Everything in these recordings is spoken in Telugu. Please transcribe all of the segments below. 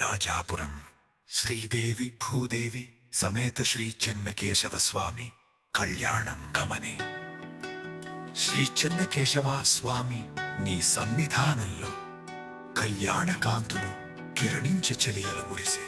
రాజాపురం శ్రీదేవి భూదేవి సమేత శ్రీ చెన్నకేశవ స్వామి కళ్యాణం గమనే. శ్రీ చెన్నకేశవ స్వామి నీ సన్నిధానంలో కళ్యాణ కాంతులు కిరణించ చెలియల మురిసే.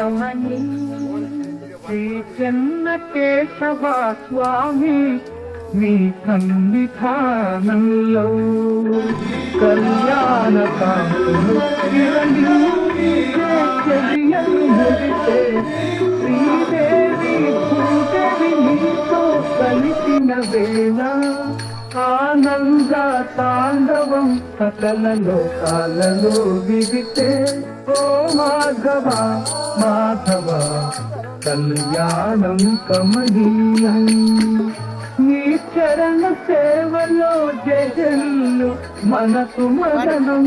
శ్రీ చెన్న కేశవ స్వామి మీ సన్నిధానంలో కళ్యాణ కాంతులు శ్రీదేవి భూదేవి నీతో కలిసిన వేళ ఆనంద తాండవం సకల లోకాలలో విదితే ఓ మాధవ మాధవ. కళ్యాణం కమనీయం నీ చరణ సేవలో జగల్లు మనసు మదనం.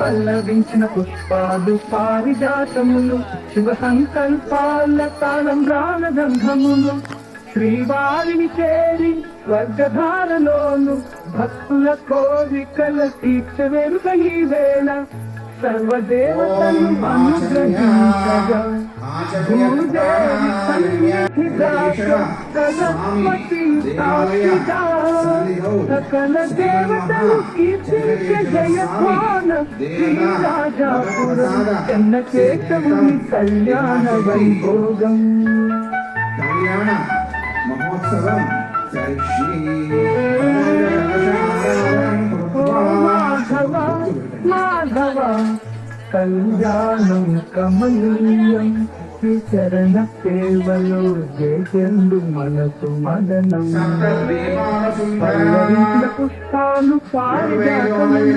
పల్లవించిన పుష్పాలు పారిజాతములు శుభ సంకల్పాల తాళం రానగంధములు శ్రీవారిని చేరి స్వర్గధారలోను భక్తుల కోరికల తీర్చవేరుక ఈ వేళ సర్వదేవతలు అనుగ్రహించగా సకల దేవతలు కీర్తించే జయపాన శ్రీరాజాపురం చెన్నకేశవుని కళ్యాణ వైభోగం కళ్యాణ మహోత్సవం మాధవ మాధవ కళ్యాణం కమనీయం శ్రీచరణ సేవలో జయండు మనసు మదనం. పుష్పాలు పారిజాతములు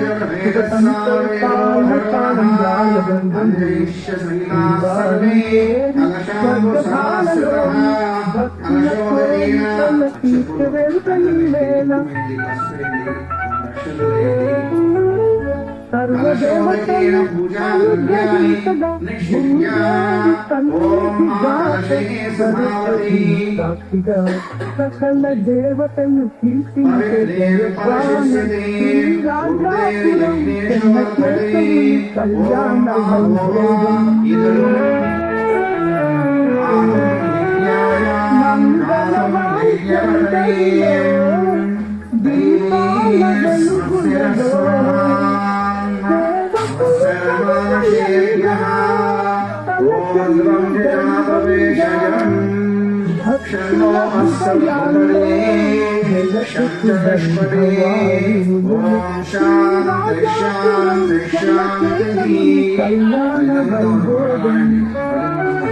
వేళ సర్వదేవతలు అనుగ్రహించగా భూదేవి సన్నిధిగా సరస్వతి సాక్షిగా సకల దేవతలు కీర్తించే జయప్రాణ శ్రీరాజాపురం చెన్నకేశవుని కళ్యాణ వైభోగం దీపాల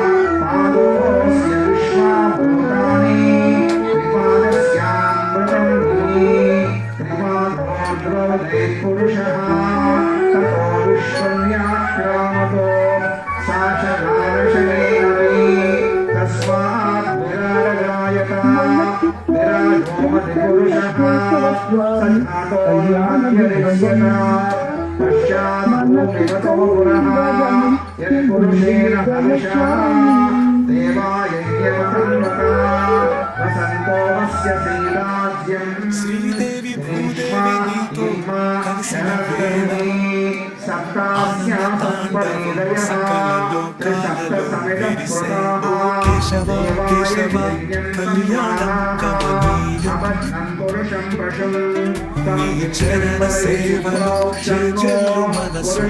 श्रीदेवी भूदेवी नीतो कविसनवेदी सकललोकानलो केशव केशव कल्याणं कमनी కళ్యాణం కమనీయం నీ చరణ మనసు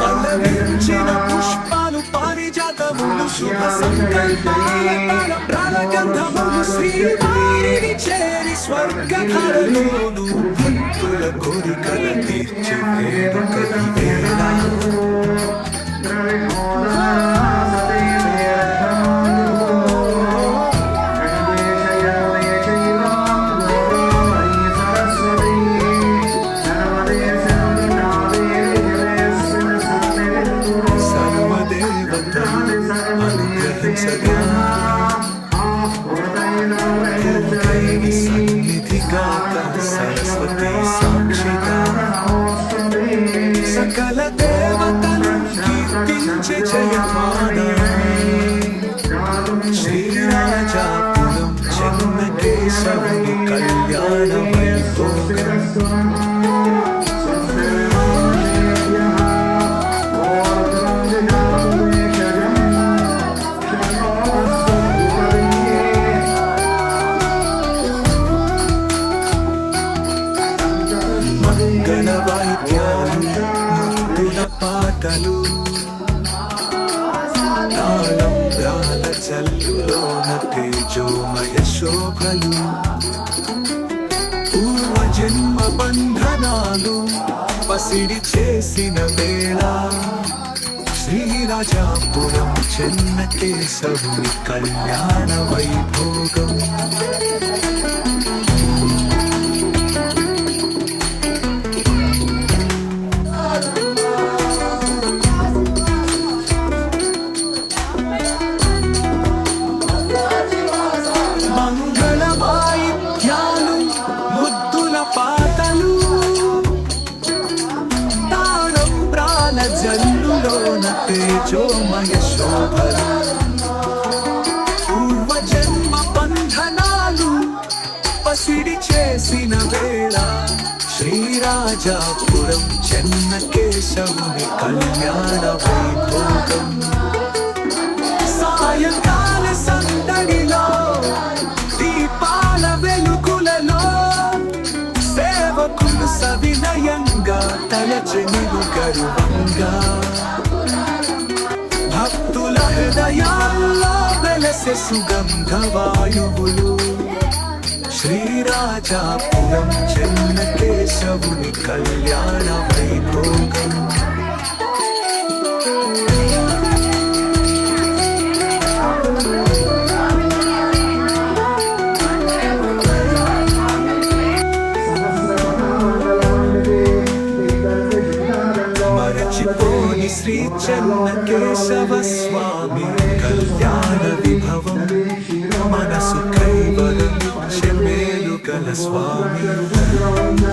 పల్లవించిన పుష్పాలు పారిజాతములు శుభ సంకల్పాల తాళం రాగంధములు శ్రీవారిని చేరి స్వర్గధరలోను. భక్తుల కోరికల తీర్చే వేడుక ఈ తేజోమయ శోభలు పూర్వ జన్మ బంధనాలు పసిడి చేసిన వేళ శ్రీరాజాపురం చెన్న కేశవుని కళ్యాణ వైభవ పసిడి చేసిన వేళ శ్రీరాజాపురం చెన్న కేశవుని కళ్యాణ వైభోగం. సాయంకాల సందడిలో దీపాల వెలుగులలో సేవకులు సవినయంగా తలచెను గర్వంగా భక్తుల హృదయాల్లో వెలసె సుగంధ వాయువులు. శ్రీరాజాపురం చెన్న కేశవుని కళ్యాణ వైభోగం. మరచిపోని శ్రీ చెన్న కేశవ స్వామి కళ్యాణ విభవం. మనసు కైవలం this world.